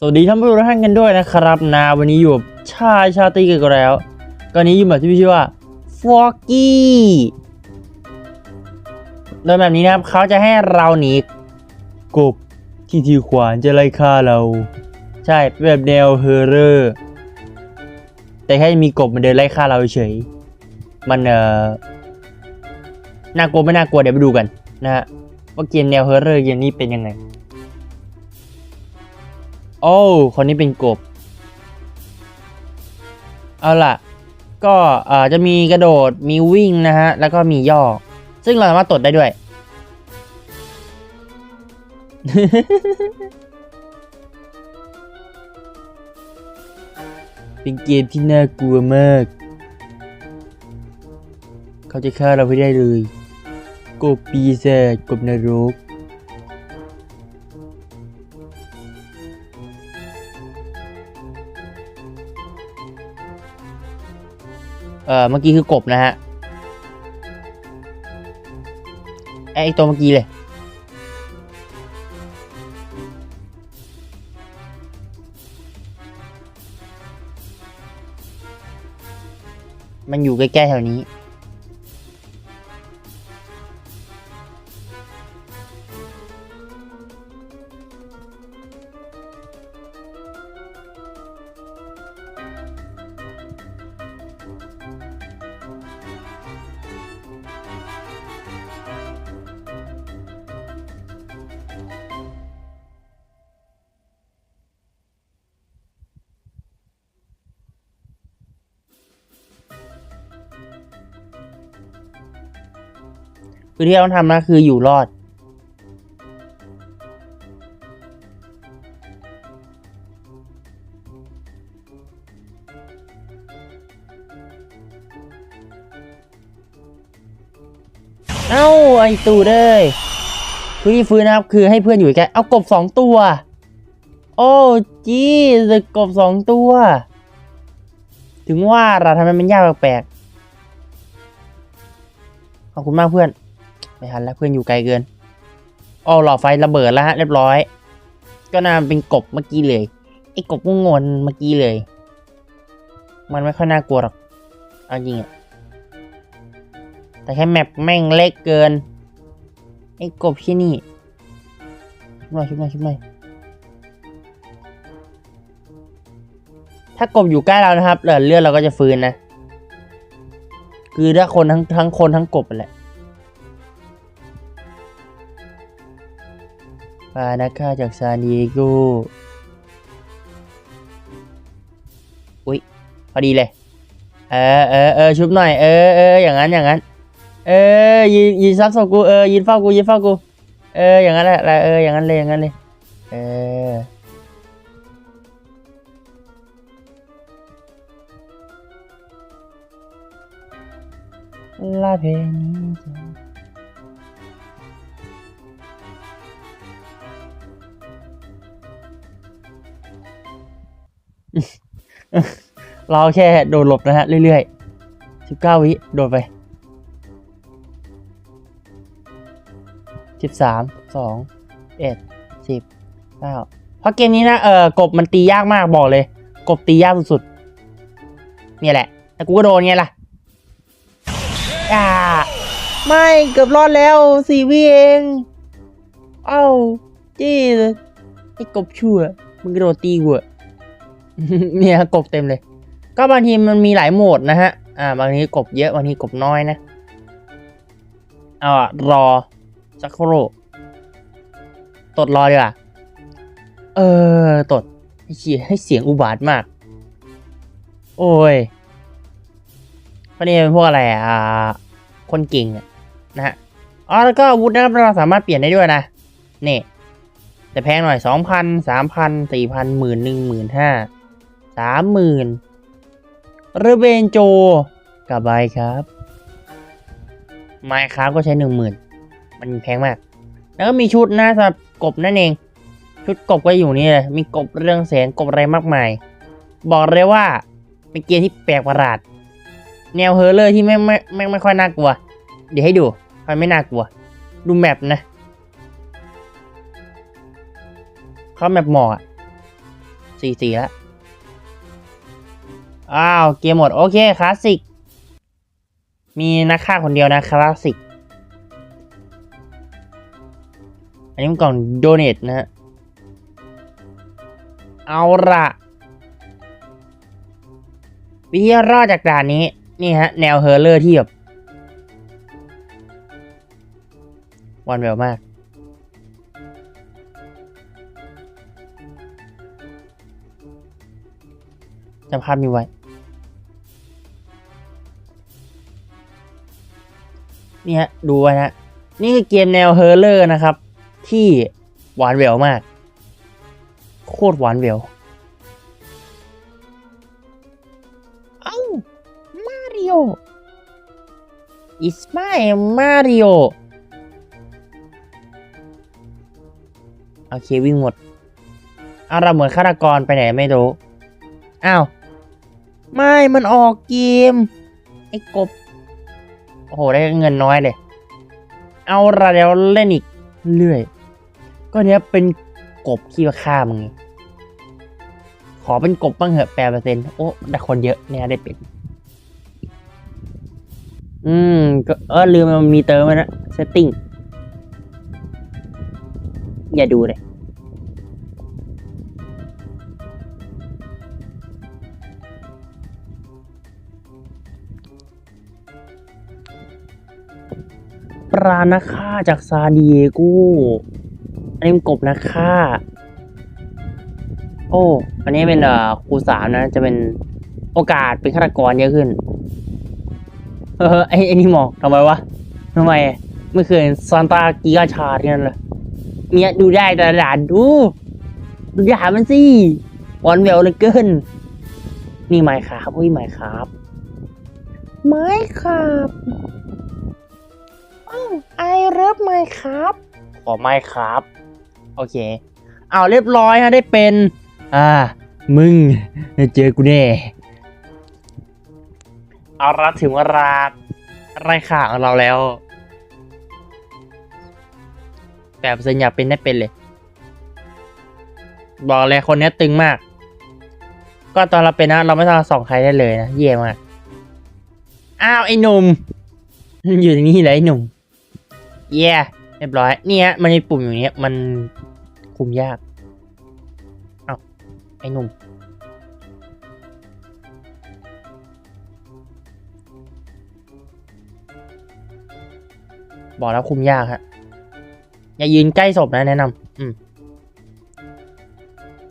สวัสดีท่านผู้ชมทุกท่านกันด้วยนะครับนะวันนี้อยู่กับชายชาตรีกันแล้วก็นี้อยู่แบบที่มีชื่อว่าฟอกกี้โดยแบบนี้นะครับเขาจะให้เราหนีกบที่ถือขวานจะไล่ฆ่าเรา ใช่แบบแนวเฮอร์เรอร์แต่แค่มีกบมันเดินไล่ฆ่าเราเฉย มันเอ่อน่ากลัวไม่น่ากลัวเดี๋ยวไปดูกันนะฮะว่าเกมแนวเฮอร์เรอร์เกมนี้เป็นยังไง อ้ คนนี้เป็นกบ เอาล่ะ ก็จะมีกระโดด มีวิ่งนะฮะ แล้วก็มีย่อ ซึ่งเราสามารถตดได้ด้วย เป็นเกมที่น่ากลัวมาก เขาจะฆ่าเราไม่ได้เลย กบปีศาจกบนรก เออเมื่อกี้คือกบนะฮะไอตัวเมื่อกี้เลยมันอยู่ใกล้ๆแถวนี้ คือที่เราต้องทำนะคืออยู่รอด เอ้า ไอตูเด้ยคือที่ฟื้นนะครับ คือให้เพื่อนอยู่ใกล้เอากบสองตัว โอ้จีสกบสองตัว ถึงว่าเราทำไมมันยากแปลกขอบคุณมากเพื่อน ไม่ทันแล้วเพื่อนอยู่ไกลเกินอ้อหลอดไฟระเบิดแล้วฮะเรียบร้อย ก็น่าเป็นกบเมื่อกี้เลยไอ้กบก็งอนเมื่อกี้เลย มันไม่ค่อยน่ากลัวหรอกเอาจริงอะแต่แค่แมปแม่งเล็กเกินไอ้กบที่นี่ชุบหน่อยชุบหน่อยชุบหน่อยถ้ากบอยู่ใกล้เรานะครับเลือดเราก็จะฟื้นนะ คือถ้าคนทั้งทั้งคนทั้งกบแหละ ปานาค่าจากซานดิเอโกอุ๊ยพอดีเลย เออเออเออชุบหน่อย เออเอออย่างนั้นอย่างนั้น เออยืนยืนซับศพกู เออยืนเฝ้ากูยืนเฝ้ากู เอออย่างนั้นแหละเอออย่างนั้นเลยอย่างนั้นเลย เออลาเพนี้จะ เราแค่โดดหลบนะฮะเรื่อยๆสิบเก้าวิโดดไปสิบสามสองเอ็ดสิบเก้าเพราะเกมนี้นะเออกบมันตียากมากบอกเลย กบตียากสุดๆเนี่ยแหละแต่กูก็โดนไงล่ะอ่าไม่เกือบรอดแล้วสี่วิเอง เอ้าจี้ไอ้กบชั่วมึงกระโดดตีกูอะเนี่ยกบเต็มเลย ก็บางทีมันมีหลายโหมดนะฮะ อ่า บางทีกบเยอะ บางทีกบน้อยนะ เอาอะรอสักครู่ตดรอดีกว่า เออ ตดให้เสียให้เสียงอุบาทมาก โอ้ยพวกนี้เป็นพวกอะไรอะอ่าคนเก่งนะฮะ อ๋อ แล้วก็อาวุธนะครับเราสามารถเปลี่ยนได้ด้วยนะ นี่ แต่แพงหน่อยสองพันสามพันสี่พันหมื่นหนึ่งหมื่นห้าสามหมื่น เรเบนโจกับใบครับ ไมค์ครับก็ใช้หนึ่งหมื่นมันแพงมาก แล้วก็มีชุดนะสำหรับกบนั่นเอง ชุดกบก็อยู่นี่เลย มีกบเรื่องแสงกบอะไรมากมาย บอกเลยว่าเป็นเกมที่แปลกประหลาด แนวเฮอร์เลอร์ที่ไม่ไม่ไม่ไม่ค่อยน่ากลัว เดี๋ยวให้ดูมันไม่น่ากลัว ดูแมปนะเข้าแมปหมอกอะสี่สี่แล้ว อ้าว เกมหมด โอเคคลาสสิก มีนักฆ่าคนเดียวนะคลาสสิก อันนี้มันกล่องโดเนทนะฮะ เอาละวิธีรอดจากด่านนี้ นี่ฮะ แนวเฮอร์เลอร์ที่แบบวันเวลมาก จำภาพนี้ไว้ นี่ฮะดูไว้นะนี่คือเกมแนวเฮอร์เลอร์นะครับ ที่หวานแหววมาก โคตรหวานแหววเอ้ามาริโอ it's my Mario โอเควิ่งหมดเอาเราเหมือนฆาตกรไปไหนไม่รู้ อ้าว ไม่มันออกเกม ไอ้กบ โอ้โหได้เงินน้อยเลย เอาละเดี๋ยวเล่นอีกเรื่อย ก็เนี้ยเป็นกบที่มาฆ่ามึงไงขอเป็นกบบ้างเหอะแปดเปอร์เซ็นต์โอ้แต่คนเยอะเนี่ยได้เป็น อืม ก็เออลืมมันมีเติมไว้นะเซตติ้งอย่าดูเลย ปลานักฆ่าจากซาดิเอโกอันนี้มันกบนักฆ่าโอ้ อันนี้เป็นเอ่อครูสามนะ จะเป็นโอกาสเป็นฆาตกรเยอะขึ้น เออไอ้ไอ้นี่หมอกทำไมวะทำไมเมื่อคืนซานตากีกาชาที่นั่นเลยเนี่ยดูได้แต่ด่านดู ดูด่านมันสิวันเวลเหลยเกิน นี่ไมค์ครับอุ้ยไมค์ครับไม้ครับ อ้าวไอเลิฟไมค์ครับขอไมค์ครับโอเค เอาเรียบร้อยฮะได้เป็น อ่า มึงได้เจอกูแน่เอาละถึงเวลาไรข่าของเราแล้ว แบบเซนอยากเป็นได้เป็นเลย บอกเลยคนเนี้ยตึงมาก ก็ตอนเราเป็นนะ เราไม่ต้องส่องใครได้เลยนะ เย่มาก อ้าว ไอ้หนุ่ม อยู่ตรงนี้เลยไอ้หนุ่ม เย่เรียบร้อย เนี่ยมันมีปุ่มอย่างเนี้ย มันคุมยาก เอาไอ้หนุ่ม บอกแล้วคุมยากฮะ อย่ายืนใกล้ศพนะแนะนำอืม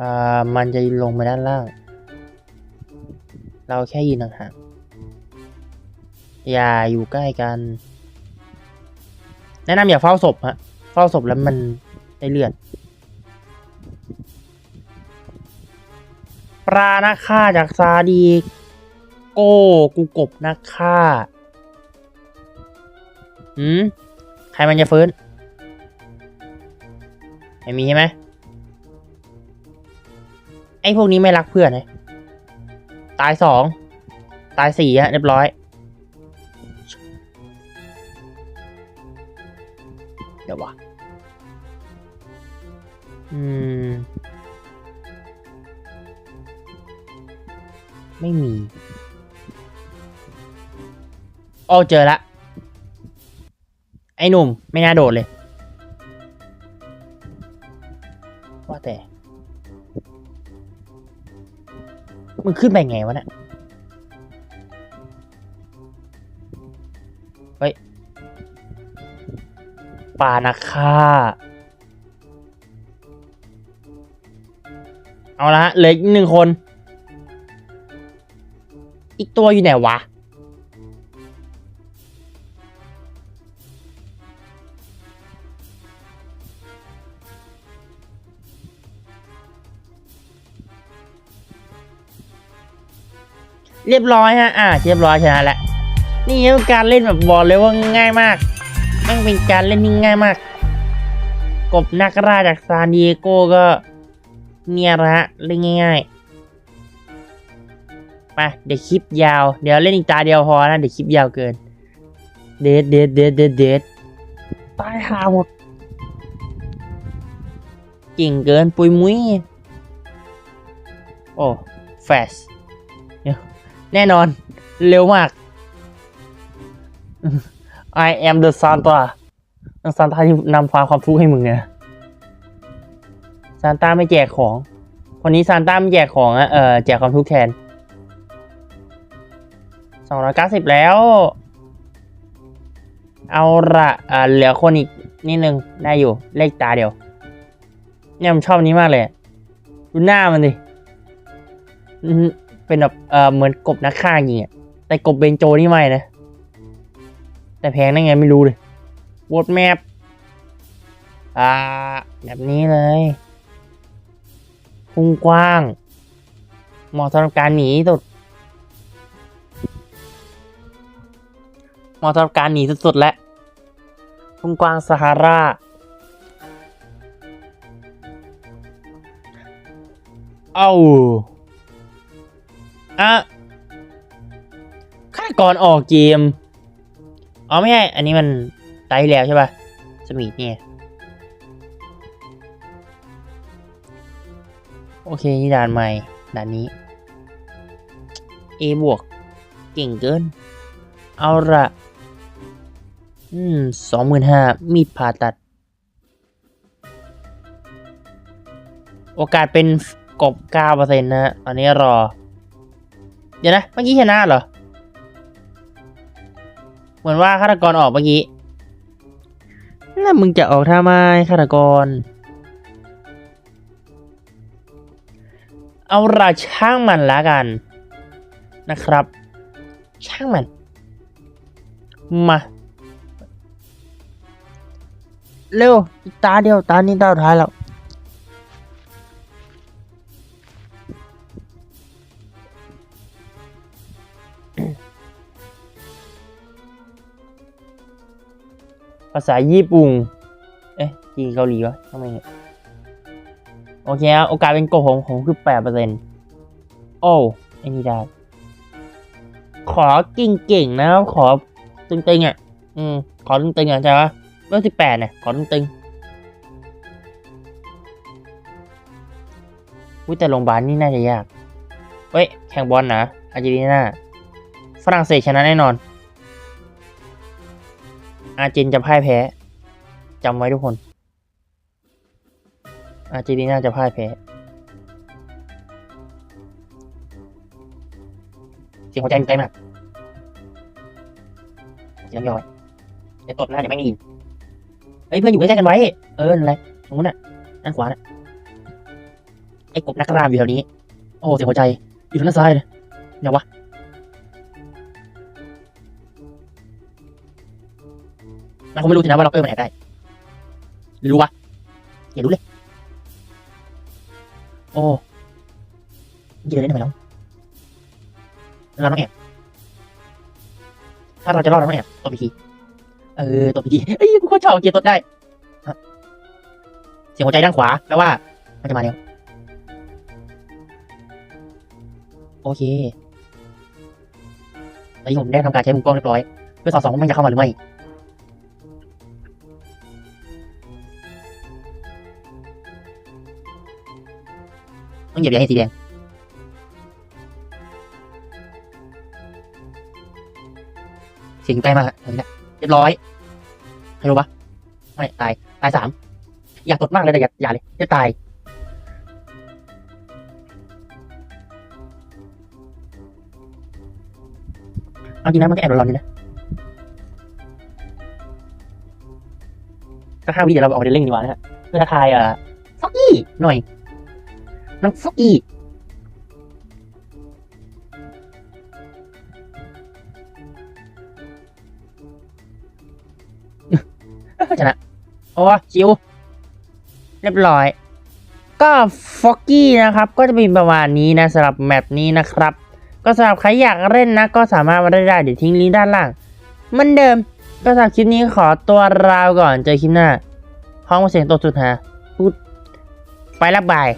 อ่า มันจะลงมาด้านล่าง เราแค่ยืนห่างๆอย่าอยู่ใกล้กัน แนะนำอย่าเฝ้าศพฮะ เฝ้าศพแล้วมันได้เลือดปลานักฆ่าจากซาดี โก้กูกบนักฆ่าหืมใครมันจะฟื้น ไม่มีใช่ไหมไอ้พวกนี้ไม่รักเพื่อนเลยตายสอง ตายสี่ฮะเรียบร้อย เดี๋ยววะอืม ไม่มีโอ้เจอละ ไอ้หนุ่ม ไม่น่าโดดเลย ว่าแต่ มึงขึ้นไปไงวะเนี่ย ปลานักฆ่าเอาละฮะเหลืออีกหนึ่งคน อีกตัวอยู่ไหนวะ เรียบร้อยฮะ อ่า เรียบร้อยชนะแล้ว นี่เป็นการเล่นแบบบอกเลยว่าง่ายมาก แม่งเป็นการเล่นที่ง่ายมาก กบนักล่าจากซานดิเอโกก็ เนี่ยละเล่นง่ายๆไปเดี๋ยวคลิปยาว เดี๋ยวเล่นอีกตาเดียวพอนะ เดี๋ยวคลิปยาวเกิน เดดเดดเดดเดดเดดตายหาหมดเก่งเกินปุยมุ้ยโอ้แฟชแน่นอน เร็วมาก I am the Santa ซานต้าที่นำความความทุกข์ให้มึงเนี่ยซานต้าไม่แจกของคนนี้ซานต้าไม่แจกของอะเออแจกความทุกข์แทนสองร้อยเก้าสิบแล้ว เอาละอ่าเหลือคนอีกนิดนึงได้อยู่ เลขตาเดียวเนี่ยมันชอบนี้มากเลยดูหน้ามันดิเป็นแบบเออเหมือนกบนักฆ่าอย่างเงี้ยแต่กบเบนโจนี่ไม่นะ แต่แพงได้ไงไม่รู้เลยวดแมปอ่า แบบนี้เลยพุ่งกว้าง เหมาะสำหรับการหนีสุด เหมาะสำหรับการหนีสุดๆแล้วพุ่งกว้างซาฮาราเอาอะฆาตกรออกเกม อ๋อไม่ใช่ อันนี้มันไตที่แล้วใช่ป่ะ สมีดเนี่ย โอเค นี่ด่านใหม่ ด่านนี้ A บวก เก่งเกิน เอาละอืมสองหมื่นห้ามีดผ่าตัด โอกาสเป็นกบเก้าเปอร์เซ็นต์นะฮะตอนนี้รอ เดี๋ยวนะ เมื่อกี้ชนะเหรอ เหมือนว่าฆาตกรออกเมื่อกี้แล้วมึงจะออกท่าไมฆาตกร เอาราช่างมันละกัน นะครับ ช่างมัน มาเร็วอีกตาเดียวตานี้ตาสุดท้ายแล้ว ภาษาญี่ปุ่น เอ๊ะจีนเกาหลีวะทำไมเนี่ย โอเคครับโอกาสเป็นโกของผมคือแปดเปอร์เซ็นต์โอ้ไอ้นี่ได้ ขอเก่งๆนะ ขอตึงๆอะ อืม ขอตึงๆอะใช่ปะเมื่อสิบแปดเนี่ย ขอตึงๆอุ้ยแต่โรงพยาบาลนี่น่าจะยาก เฮ้ย แข่งบอลนะอาร์เจนตินาฝรั่งเศสชนะแน่นอน อาร์เจนจะพ่ายแพ้จำไว้ทุกคน อาร์เจนตินาจะพ่ายแพ้เสียงหัวใจมันใกล้มากเสียงย่อยไอ้ตดหน้าจะไม่ได้ยินเฮ้ยเพื่อนอยู่ใกล้ๆกันไว้ เออนั่นแหละตรงนู้นน่ะด้านขวาน่ะไอ้กบนักรามอยู่แถวนี้ โอ้เสียงหัวใจ อยู่ทางด้านซ้ายเลยเนี่ยวะ มันคงไม่รู้สินะว่าล็อกเกอร์มันแอบได้ หรือรู้วะอย่ารู้เลย โอ้มันจะเดินได้ทำไมน้องเราต้องแอบ ถ้าเราจะรอดเราต้องแอบตบอีทีเออตบอีทีเอ้ยกูโคตรชอบเกียร์ตดได้ เสียงหัวใจด้านขวาแปลว่า มันจะมาแล้วโอเคตอนนี้ผมได้ทำการใช้มุมกล้องเรียบร้อย เพื่อสอดส่องว่ามันจะเข้ามาหรือไม่ เหยียบอย่าให้สีแดงเสียงใกล้มากตอนนี้เรียบร้อยใครรู้ปะไม่ตายตายสามอยากตดมากเลยแต่อย่าอย่าเลยจะตายเอาจริงนะมันก็แอบร้อนๆนี่นะก็ห้าวิเดี๋ยวเราออกไปเดินเล่นดีกว่านะฮะเพื่อทายอ่อฟอกกี้หน่อย น้องฟอกกี้ชนะโอ้ชิว เรียบร้อย ก็ฟอกกี้นะครับ ก็จะเป็นประมาณนี้นะสำหรับแมปนี้นะครับ ก็สำหรับใครอยากเล่นนะ ก็สามารถมาได้ได้เดี๋ยวทิ้งลิงก์ด้านล่างเหมือนเดิม ก็สำหรับคลิปนี้ขอตัวลาวก่อนเจอคลิปหน้า ห้องเสียงตัวสุดฮะพูดไปและบาย